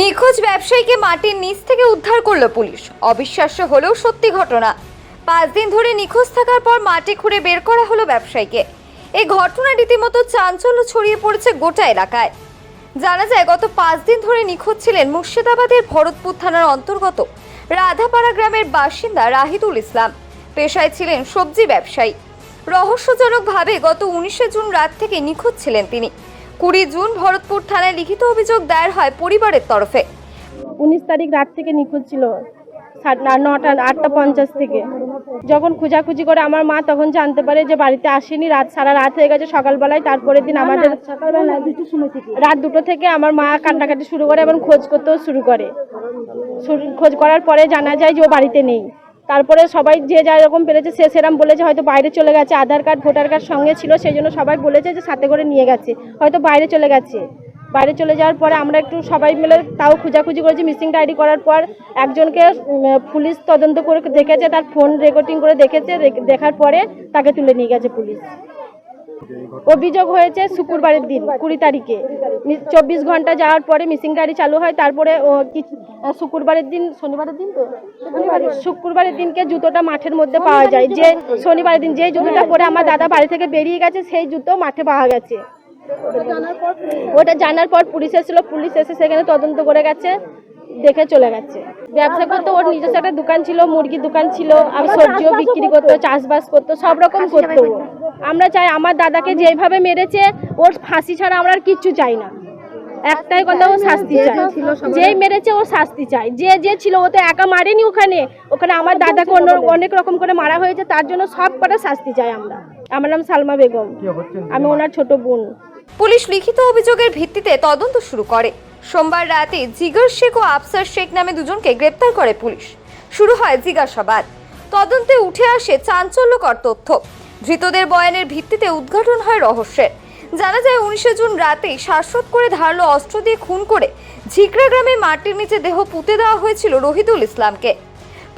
নিখোঁজ ব্যবসায়ীকে মাটির নিচ থেকে উদ্ধার করল পুলিশ। অবিশ্বাস্য হলেও সত্যি ঘটনা। পাঁচ দিন ধরে নিখোঁজ থাকার পর মাটি খুঁড়ে বের করা হলো ব্যবসায়ীকে। এই ঘটনা রীতিমতো চাঞ্চল্য ছড়িয়ে পড়েছে গোটা এলাকায়। জানা যায়, গত পাঁচ দিন ধরে নিখোঁজ ছিলেন মুর্শিদাবাদের ভরতপুর থানার অন্তর্গত রাধাপাড়া গ্রামের বাসিন্দা রাহিদুল ইসলাম। পেশায় ছিলেন সবজি ব্যবসায়ী। রহস্যজনকভাবে গত উনিশে জুন রাত থেকে নিখোঁজ ছিলেন তিনি। কুড়ি জুন ভরতপুর থানায় লিখিত অভিযোগ দায়ের হয় পরিবারের তরফে। উনিশ তারিখ রাত থেকে নিখোঁজ ছিল নটা আটটা পঞ্চাশ থেকে। যখন খোঁজাখুঁজি করে আমার মা তখন জানতে পারে যে বাড়িতে আসেনি। রাত সারা রাত হয়ে গেছে সকালবেলায়। তারপরের দিন আমাদের রাত দুটো থেকে আমার মা কান্নাকাটি শুরু করে এবং খোঁজ করতেও শুরু করে। শুরু- খোঁজ করার পরে জানা যায় যে ও বাড়িতে নেই। তারপরে সবাই যে যা রকম পেরেছে, সে সেরাম বলেছে, হয়তো বাইরে চলে গেছে, আধার কার্ড, ভোটার কার্ড সঙ্গে ছিল, সেই জন্য সবাই বলেছে যে সাথে করে নিয়ে গেছে। হয়তো বাইরে চলে গেছে। বাইরে চলে যাওয়ার পরে আমরা একটু সবাই মিলে তাও খোঁজাখুঁজি করেছি, মিসিং ডায়েরি করার পর একজনকে পুলিশ তদন্ত করে দেখেছে, তার ফোন রেকর্ডিং করে দেখেছে দেখার পরে তাকে তুলে নিয়ে গেছে পুলিশ। অভিযোগ হয়েছে শুক্রবারের দিন কুড়ি তারিখে। চব্বিশ ঘণ্টা যাওয়ার পরে মিসিং ডায়েরি চালু হয় তারপরে ও শুক্রবারের দিন শনিবারের দিন তো? শুক্রবারের দিনকে জুতোটা মাঠের মধ্যে পাওয়া যায়। যে শনিবারের দিন যে জুতোটা পরে আমার দাদা বাড়ি থেকে বেরিয়ে গেছে সেই জুতো মাঠে পাওয়া গেছে। ওটা জানার পর পুলিশ এসেছিল পুলিশ এসে সেখানে তদন্ত করে গেছে দেখে চলে গেছে। ব্যবসা করতো ওর নিজস্ব একটা দোকান ছিল মুরগির দোকান ছিল আর সবজিও বিক্রি করতো চাষবাস করতো সব রকম করতো। আমরা চাই আমার দাদাকে যেভাবে মেরেছে ওর ফাঁসি ছাড়া আমরা আর কিচ্ছু চাই না। একটাই কথা ও শাস্তি চাই যেই মেরেছে ও শাস্তি চাই যে যে ছিল ও তো একা মারেনি ওখানে। ওখানে আমার দাদাকে অন্য অনেক রকম করে মারা হয়েছে তার জন্য সব কটা শাস্তি চাই আমরা। আমার নাম সালমা বেগম। আমি ওনার ছোট বোন। পুলিশ লিখিত অভিযোগের ভিত্তিতে তদন্ত শুরু করে। সোমবার রাতে জিগর শেখ ও আফসার শেখ নামে দুজনকে গ্রেপ্তার করে পুলিশ। শুরু হয় জিজ্ঞাসাবাদ। তদন্তে উঠে আসে চাঞ্চল্যকর তথ্য। ধৃতদের বয়ানের ভিত্তিতে উদ্ঘাটন হয় রহস্যের। জানা যায়, উনিশে জুন রাতেই শ্বাসরোধ করে ধারালো অস্ত্র দিয়ে খুন করে ঝিকরা গ্রামে মাটির নিচে দেহ পুঁতে দেওয়া হয়েছিল রহিদুল ইসলামকে।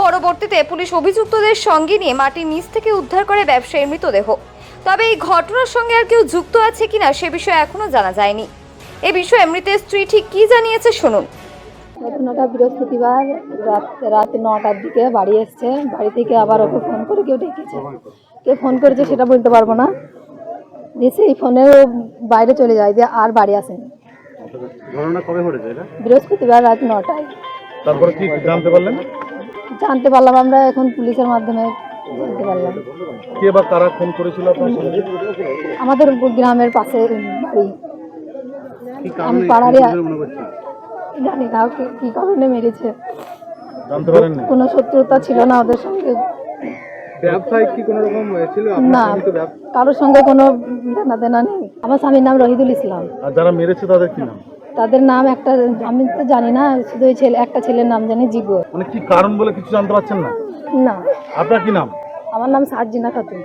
পরবর্তীতে পুলিশ অভিযুক্তদের সঙ্গে নিয়ে মাটির নিচ থেকে উদ্ধার করে ব্যবসায়ীর মৃতদেহ। তবে এই ঘটনার সঙ্গে আর কেউ যুক্ত আছে কিনা সে বিষয়ে এখনও জানা যায়নি। এ বিষয়ে মৃতের স্ত্রী ঠিক কি জানিয়েছে শুনুন। ঘটনাটা বৃহস্পতিবার রাত রাত নটার দিকে বাড়ি এসছে। বাড়ি থেকে আবার ওকে ফোন করে কেউ ডেকেছে। কে ফোন করেছে সেটা বলতে পারব না। দিয়ে সেই ফোনে বাইরে চলে যায় দিয়ে আর বাড়ি আসেনি। ঘটনা কবে ঘটেছে এটা? বৃহস্পতিবার রাত নটায়। তারপরে কি জানতে পারলেন? জানতে পারলাম আমরা এখন পুলিশের মাধ্যমে জানতে পারলাম। কে বা কারা ফোন করেছিল আমাদের গ্রামের পাশে বাড়ি। আমি জানি না কি কারণে মেরেছে। কোনো শত্রুতা ছিল না ওদের সঙ্গে। ব্যবসায় কি কোনো রকম ছিল? না কারোর সঙ্গে কোনো লেনা দেনা নেই। আমার স্বামীর নাম রহিদুল ইসলাম। আর যারা মেরেছে তাদের কি নাম? তাদের নাম একটা আমি তো জানি না শুধু ওই ছেলে একটা ছেলের নাম জানি জিগো মানে কি কারণ বলে কিছু জানতে পারছেন না? না। আপনার কি নাম? আমার নাম সার্জিনা খাতুন।